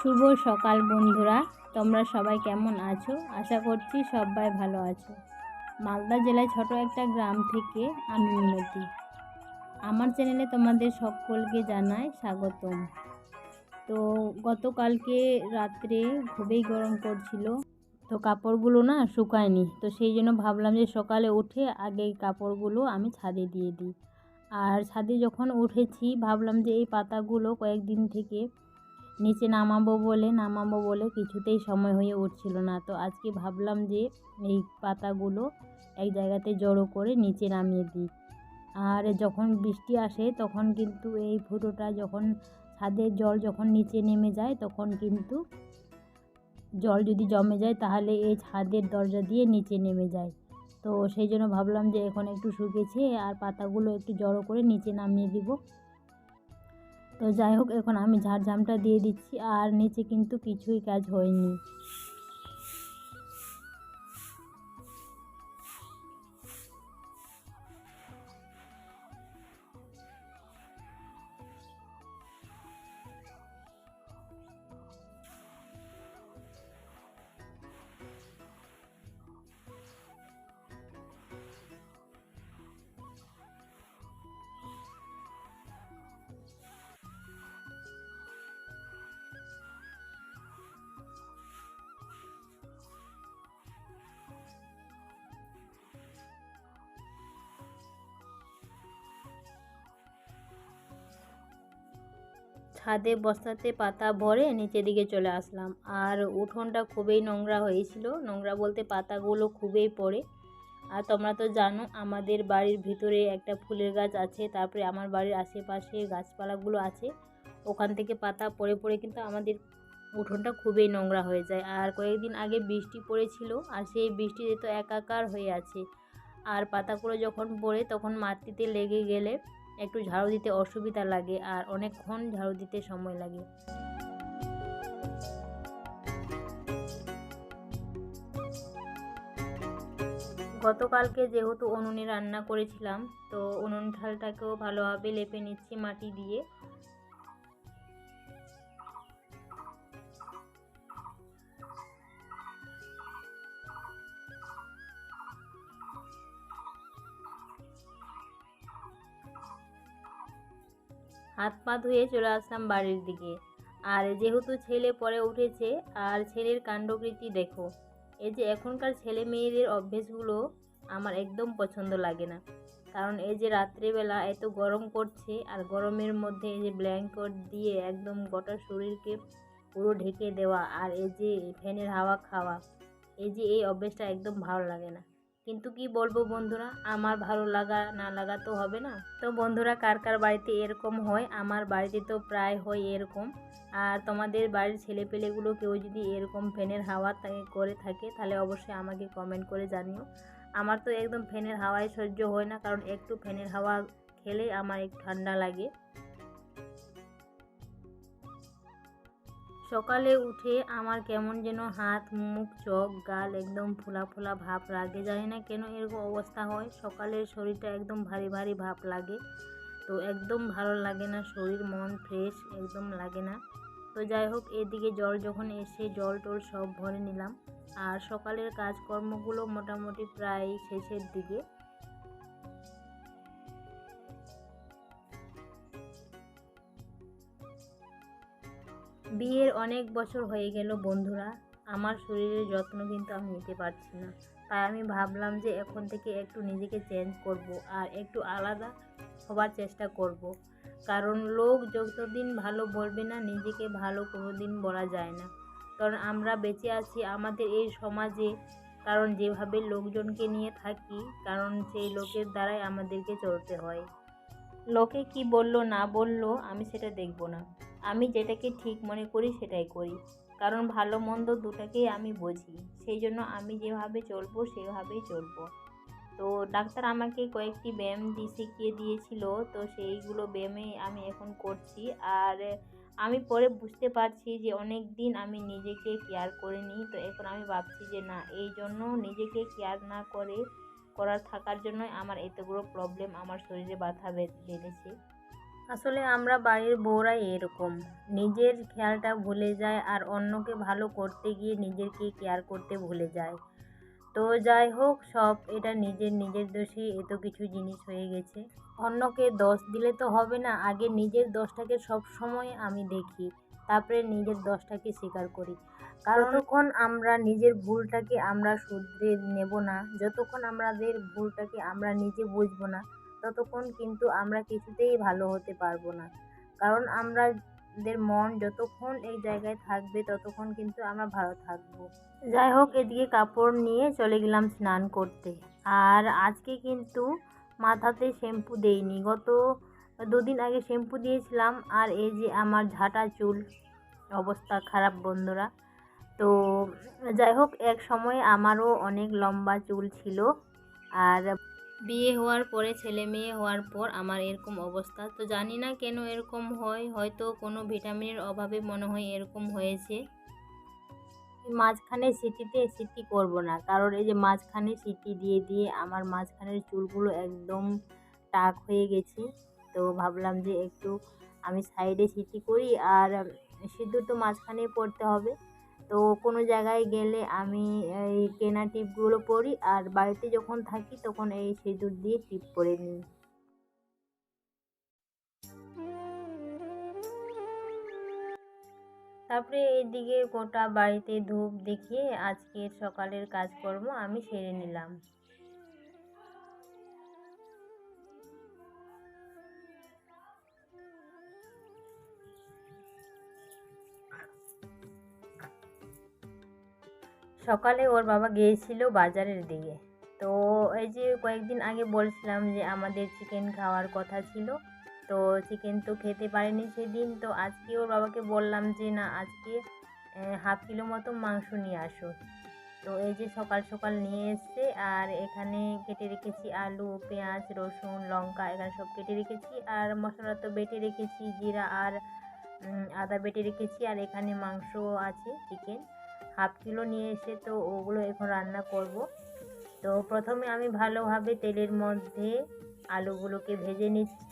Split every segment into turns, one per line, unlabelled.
শুভ সকাল বন্ধুরা, তোমরা সবাই কেমন আছো? আশা করছি সবাই ভালো আছো। মালদা জেলায় ছোট একটা গ্রাম থেকে আমি মিনতি। আমার চ্যানেলে তোমাদের সকলকে জানাই স্বাগতম। তো গতকালকে রাত্রে খুবই গরম করছিল তো কাপড়গুলো না শুকায়নি। তো সেই জন্য ভাবলাম যে সকালে উঠে আগে কাপড়গুলো আমি ছাদে দিয়ে দিই। আর ছাদে যখন উঠেছি, ভাবলাম যে এই পাতাগুলো কয়েকদিন থেকে নিচে নামাবো বলে নামাবো বলে কিছুতেই সময় হয়ে উঠছিল না। তো আজকে ভাবলাম যে এই পাতাগুলো এক জায়গাতে জড়ো করে নিচে নামিয়ে দিই। আর যখন বৃষ্টি আসে, তখন কিন্তু এই ফুটোটা যখন ছাদের জল যখন নিচে নেমে যায়, তখন কিন্তু জল যদি জমে যায় তাহলে এই ছাদের দরজা দিয়ে নিচে নেমে যায়। তো সেই জন্য ভাবলাম যে এখন একটু শুকেছে আর পাতাগুলো একটু জড়ো করে নিচে নামিয়ে দিব। তো যাই হোক, এখন আমি ঝাড়ঝামটা দিয়ে দিচ্ছি আর নিচে কিন্তু কিছুই কাজ হয়নি। ছাদে বস্তাতে পাতা ভরে নিচের দিকে চলে আসলাম। আর উঠোনটা খুবই নোংরা হয়েছিল। নোংরা বলতে পাতাগুলো খুবই পড়ে। আর তোমরা তো জানো, আমাদের বাড়ির ভিতরে একটা ফুলের গাছ আছে, তারপরে আমার বাড়ির আশেপাশে গাছপালাগুলো আছে। ওখান থেকে পাতা পড়ে পড়ে কিন্তু আমাদের উঠোনটা খুবই নোংরা হয়ে যায়। আর কয়েকদিন আগে বৃষ্টি পড়েছিল, আর সেই বৃষ্টিতে তো একাকার হয়ে আছে। আর পাতাগুলো যখন পড়ে, তখন মাটিতে লেগে গেলে একটু ঝাড়ু দিতে অসুবিধা লাগে আর অনেকক্ষণ ঝাড়ু দিতে সময় লাগে। গতকালকে যেহেতু উনুনে রান্না করেছিলাম, তো উনুন ঠালটাকেও ভালোভাবে লেপে নিচ্ছি মাটি দিয়ে। হাত পা ধুয়ে চলে আসলাম বাড়ির দিকে। আর যেহেতু ছেলে পরে উঠেছে, আর ছেলের কাণ্ডকৃতি দেখো। এই যে এখনকার ছেলে মেয়েদের অভ্যেসগুলো আমার একদম পছন্দ লাগে না। কারণ এই যে রাত্রেবেলা এত গরম করছে আর গরমের মধ্যে এই যে ব্ল্যাঙ্কেট দিয়ে একদম গোটা শরীরকে পুরো ঢেকে দেওয়া, আর এই যে ফ্যানের হাওয়া খাওয়া, এই যে এই অভ্যেসটা একদম ভালো লাগে না। কিন্তু কি বলব বন্ধুরা, আমার ভালো লাগা না লাগা তো হবে না। তো বন্ধুরা, কার কার বাড়িতে এরকম হয়? আমার বাড়িতে তো প্রায় হয় এরকম। আর তোমাদের বাড়ির ছেলেপেলেগুলো কেউ যদি এরকম ফ্যানের হাওয়া করে থাকে, তাহলে অবশ্যই আমাকে কমেন্ট করে জানিও। আমার তো একদম ফ্যানের হাওয়ায় সহ্য হয় না, কারণ একটু ফ্যানের হাওয়া খেলে আমার একটু ঠান্ডা লাগে। সকালে উঠে আমার কেমন যেন হাত, মুখ, চোখ, গাল একদম ফোলা ফোলা ভাব লাগে। জানি না কেন এরকম অবস্থা হয়। সকালের শরীরটা একদম ভারী ভারী ভাব লাগে। তো একদম ভালো লাগে না। শরীর, মন ফ্রেশ একদম লাগে না। তো যাই হোক, এদিকে জল যখন এসে জল টল সব ভরে নিলাম। আর সকালের কাজকর্মগুলো মোটামুটি প্রায় শেষের দিকে। বিয়ের অনেক বছর হয়ে গেল বন্ধুরা। আমার শরীরের যত্ন কিন্তু আমি নিতে পারছি না। তাই আমি ভাবলাম যে এখন থেকে একটু নিজেকে চেঞ্জ করব আর একটু আলাদা হবার চেষ্টা করব। কারণ লোক যতদিন ভালো বলবে না, নিজেকে ভালো কোনো দিন বলা যায় না। কারণ আমরা বেঁচে আছি আমাদের এই সমাজে। কারণ যেভাবে লোকজনকে নিয়ে থাকি, কারণ সেই লোকের দ্বারাই আমাদেরকে চলতে হয়। লোকে কি বলল না বলল, আমি সেটা দেখব না। আমি যেটাকে ঠিক মনে করি সেটাই করি। কারণ ভালো মন্দ দুটাকেই আমি বুঝি। সেই জন্য আমি যেভাবে চলবো সেভাবেই চলবো। তো ডাক্তার আমাকে কয়েকটি ব্যায়াম দিয়ে শিখিয়ে দিয়েছিল। তো সেইগুলো ব্যায়ামে আমি এখন করছি। আর আমি পরে বুঝতে পারছি যে অনেক দিন আমি নিজেকে কেয়ার করিনি। তো এখন আমি ভাবছি যে না, এই জন্য নিজেকে কেয়ার না করে করার থাকার জন্যই আমার এতগুলো প্রবলেম আমার শরীরে বাধা বেঁধেছে। আসলে আমরা বাড়ির বউরাই এরকম। নিজের খেয়ালটা ভুলে যায় আর অন্যকে ভালো করতে গিয়ে নিজেকে কেয়ার করতে ভুলে যায়। তো যাই হোক সব এটা নিজের নিজের দোষে এত কিছু জিনিস হয়ে গেছে। অন্যকে দোষ দিলে তো হবে না আগে নিজের দোষটাকে সব সময় আমি দেখি তারপরে নিজের দোষটাকে স্বীকার করি। কারণক্ষণ আমরা নিজের ভুলটাকে আমরা শুধরে নেব না যতক্ষণ আমাদের ভুলটাকে আমরা নিজে বুঝব না ততক্ষণ কিন্তু আমরা কিছুতেই ভালো হতে পারব না। কারণ আমরা আমাদের মন যতক্ষণ এই জায়গায় থাকবে, ততক্ষণ কিন্তু আমরা ভালো থাকব। যাই হোক, এদিকে কাপড় নিয়ে চলে গেলাম স্নান করতে। আর আজকে কিন্তু মাথাতে শ্যাম্পু দেইনি। গত দুদিন আগে শ্যাম্পু দিয়েছিলাম, আর এই যে আমার ঝাঁটা চুল অবস্থা খারাপ বন্ধুরা। তো যাই হোক, এক সময় আমারও অনেক লম্বা চুল ছিল, আর বিয়ে হওয়ার পরে, ছেলে মেয়ে হওয়ার পর আমার এরকম অবস্থা। তো জানি না কেন এরকম হয়, হয়তো কোনো ভিটামিনের অভাবে মনে হয় এরকম হয়েছে। মাঝখানে সিটিতে সিটি করব না, কারণ এই যে মাঝখানে সিটি দিয়ে দিয়ে আমার মাঝখানের চুলগুলো একদম টাক হয়ে গেছে। তো ভাবলাম যে একটু আমি সাইডে সিটি করি, আর সিঁদুর তো মাঝখানেই পড়তে হবে। তো কোনো জায়গায় গেলে আমি এই কেনা টিপগুলো পরি আর বাড়িতে যখন থাকি তখন এই সিঁদুর দিয়ে টিপ পরে নিই। তারপরে এইদিকে গোটা বাড়িতে ধূপ দেখিয়ে আজকের সকালের কাজকর্ম আমি সেরে নিলাম। সকালে ওর বাবা গিয়েছিল বাজারের দিকে। তো এই যে কয়েকদিন আগে বলছিলাম যে আমাদের চিকেন খাওয়ার কথা ছিল, তো চিকেন তো খেতে পারেনি সেদিন। তো আজকে ওর বাবাকে বললাম যে, না, আজকে হাফ কিলো মতো মাংস নিয়ে আসো। তো এই যে সকাল সকাল নিয়ে এসছে, আর এখানে কেটে রেখেছি আলু, পেঁয়াজ, রসুন, লঙ্কা, এখানে সব কেটে রেখেছি। আর মশলা তো বেটে রেখেছি, জিরা আর আদা বেটে রেখেছি, আর এখানে মাংস আছে চিকেন হাফ কিলো নিয়ে এসে তো ওগুলো এখন রান্না করব। তো প্রথমে আমি ভালোভাবে তেলের মধ্যে আলুগুলোকে ভেজে নিচ্ছি।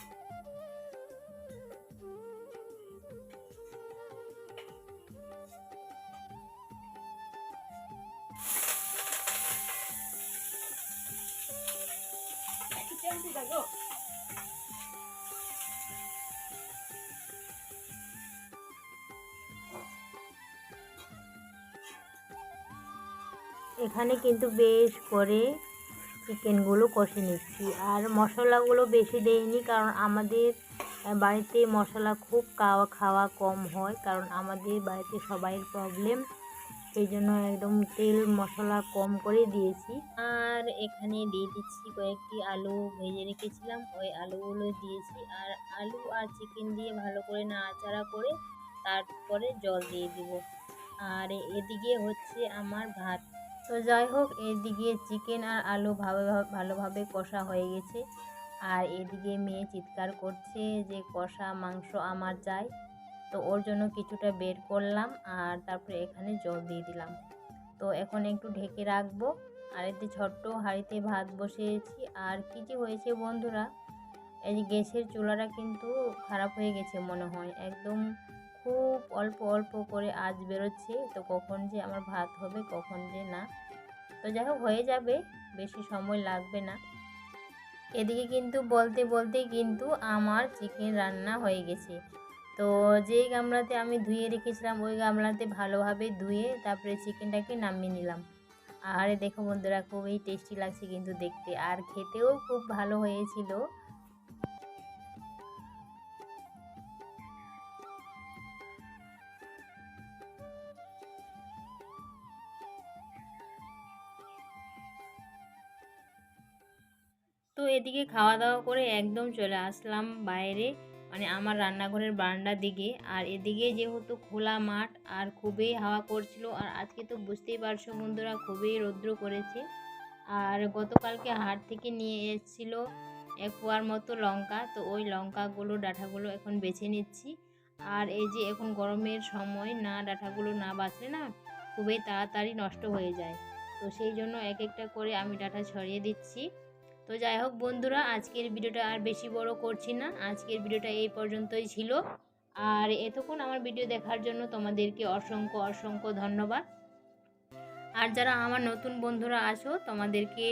এখানে কিন্তু বেশ করে চিকেনগুলো কষে নিচ্ছি। আর মশলাগুলো বেশি দেইনি, কারণ আমাদের বাড়িতে মশলা খুব খাওয়া খাওয়া কম হয়, কারণ আমাদের বাড়িতে সবাইয়ের প্রবলেম সেই জন্য একদম তেল মশলা কম করে দিয়েছি। আর এখানে দিয়ে দিচ্ছি কয়েকটি আলু ভেজে রেখেছিলাম, ওই আলুগুলো দিয়েছি। আর আলু আর চিকেন দিয়ে ভালো করে নাড়াচাড়া করে তারপরে জল দিয়ে দিব। আর এদিকে হচ্ছে আমার ভাত। তো যাই হোক, এদিকে চিকেন আর আলু ভালো ভালোভাবে কষা হয়ে গেছে। আর এদিকে মেয়ে চিৎকার করছে যে, কষা মাংস আমার চাই তো ওর জন্য কিছুটা বের করলাম আর তারপরে এখানে জল দিয়ে দিলাম। তো এখন একটু ঢেকে রাখব। আর এতে ছোট্ট হাঁড়িতে ভাত বসিয়েছি। আর কী যে হয়েছে বন্ধুরা, এই যে গ্যাসের চুলাটা কিন্তু খারাপ হয়ে গেছে মনে হয়। একদম খুব অল্প অল্প করে আজ বেরোচ্ছে, তো কখন যে আমার ভাত হবে, কখন যে না। তো যাই হোক, হয়ে যাবে, বেশি সময় লাগবে না। এদিকে কিন্তু বলতে বলতে কিন্তু আমার চিকেন রান্না হয়ে গেছে। তো যেই গামলাতে আমি ধুয়ে রেখেছিলাম, ওই গামলাতে ভালোভাবে ধুয়ে তারপরে চিকেনটাকে নামিয়ে নিলাম। আর দেখো বন্ধুরা, খুবই টেস্টি লাগছে কিন্তু দেখতে। আর খেতেও খুব ভালো হয়েছিল। এদিকে খাওয়া দাওয়া করে একদম চলে আসলাম বাইরে মানে আমার রান্নাঘরের বারান্দার দিকে। আর এদিকে যেহেতু খোলা মাঠ, আর খুবই হাওয়া করছিল, আর আজকে তো বুঝতেই পারছ বন্ধুরা খুবই রৌদ্র করেছে। আর গতকালকে হাট থেকে নিয়ে এসেছিল এক পোয়ার মতো লঙ্কা, তো ওই লঙ্কাগুলো, ডাঁটাগুলো এখন বেছে নিচ্ছি। আর এই যে এখন গরমের সময় না, ডাঁটাগুলো না বাঁচলে না খুবই তাড়াতাড়ি নষ্ট হয়ে যায়। তো সেই জন্য এক একটা করে আমি ডাঁটা ছড়িয়ে দিচ্ছি। তো যাই হোক বন্ধুরা, আজকের ভিডিওটা আর বেশি বড় করছি না। আজকের ভিডিওটা এই পর্যন্তই ছিল। আর এতক্ষণ আমার ভিডিও দেখার জন্য তোমাদেরকে অসংখ্য অসংখ্য ধন্যবাদ। আর যারা আমার নতুন বন্ধুরা আছো, তোমাদেরকে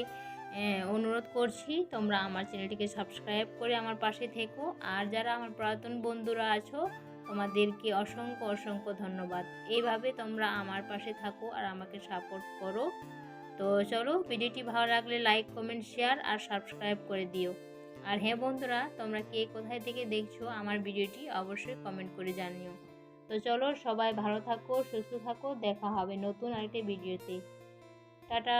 অনুরোধ করছি, তোমরা আমার চ্যানেলটিকে সাবস্ক্রাইব করে আমার পাশে থেকো। আর যারা আমার পুরাতন বন্ধুরা আছো, তোমাদেরকে অসংখ্য অসংখ্য ধন্যবাদ। এইভাবে তোমরা আমার পাশে থাকো আর আমাকে সাপোর্ট করো। তো চলো ভিডিওটি ভালো লাগলে লাইক, কমেন্ট, শেয়ার আর সাবস্ক্রাইব করে দিও। আর হ্যাঁ বন্ধুরা, তোমরা কে কোথায় থেকে দেখছ আমার ভিডিওটি অবশ্যই কমেন্ট করে জানিও। তো চলো সবাই ভালো থাকো, সুস্থ থাকো, দেখা হবে নতুন আরেকটা ভিডিওতে। টাটা!